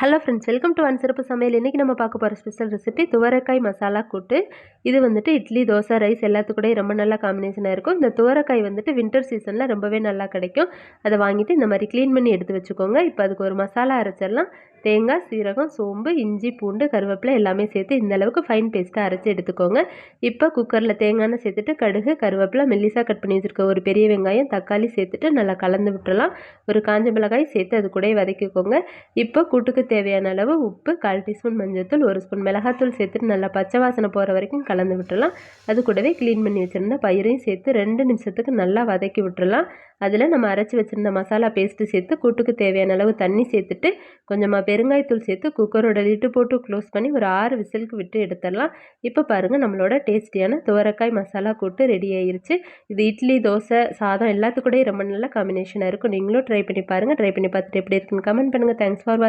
Hello friends welcome to one சிறப்பு சமையல் இன்றைக்கி நம்ம பார்க்க போகிற ஸ்பெஷல் ரெசிபி துவரக்காய் மசாலா கூட்டு. இது வந்துட்டு இட்லி தோசை ரைஸ் எல்லாத்துக்கூடயும் ரொம்ப நல்லா காம்பினேஷனாக இருக்கும். இந்த துவரக்காய் வந்துட்டு வின்டர் சீசனில் ரொம்பவே நல்லா கிடைக்கும். அதை வாங்கிட்டு இந்த மாதிரி க்ளீன் பண்ணி எடுத்து வச்சுக்கோங்க. இப்போ அதுக்கு ஒரு மசாலா அரைச்சிடலாம். தேங்காய் சீரகம் சோம்பு இஞ்சி பூண்டு கருவேப்பிலை எல்லாமே சேர்த்து இந்த அளவுக்கு ஃபைன் பேஸ்ட்டாக அரைச்சி எடுத்துக்கோங்க. இப்போ குக்கரில் தேங்காய் சேர்த்துட்டு கடுகு கருவேப்பிலை மெல்லிசாக கட் பண்ணி வச்சுருக்க ஒரு பெரிய வெங்காயம் தக்காளி சேர்த்துட்டு நல்லா கலந்து விட்டுறலாம். ஒரு காஞ்ச மிளகாய் சேர்த்து அது கூட வதக்கிக்கோங்க. இப்போ கூட்டுக்கு தேவையான அளவு உப்பு கால் டீஸ்பூன் மஞ்சள்தூள் ஒரு ஸ்பூன் மிளகாத்தூள் சேர்த்துட்டு நல்லா பச்சை வாசனை போகிற வரைக்கும் கலந்து விட்டுறலாம். அது கூடவே க்ளீன் பண்ணி வச்சுருந்த பயிரையும் சேர்த்து ரெண்டு நிமிஷத்துக்கு நல்லா வதக்கி விட்டுறலாம். அதில் நம்ம அரைச்சி வச்சுருந்த மசாலா பேஸ்ட்டு சேர்த்து கூட்டுக்கு தேவையான அளவு தண்ணி சேர்த்துட்டு கொஞ்சமாக பெருங்காயத்தூள் சேர்த்து குக்கரோட லிட்டு போட்டு க்ளோஸ் பண்ணி ஒரு ஆறு விசிலுக்கு விட்டு எடுத்துடலாம். இப்போ பாருங்கள் நம்மளோட டேஸ்டியான துவரக்காய் மசாலா கூட்டு ரெடி ஆயிருச்சு. இது இட்லி தோசை சாதம் எல்லாத்துக்கூடயும் ரொம்ப நல்ல காம்பினேஷனாக இருக்கும். நீங்களும் ட்ரை பண்ணி பாருங்கள் ட்ரை பண்ணி பார்த்துட்டு எப்படி இருக்குன்னு கமெண்ட் பண்ணுங்கள் தேங்க்ஸ் ஃபார்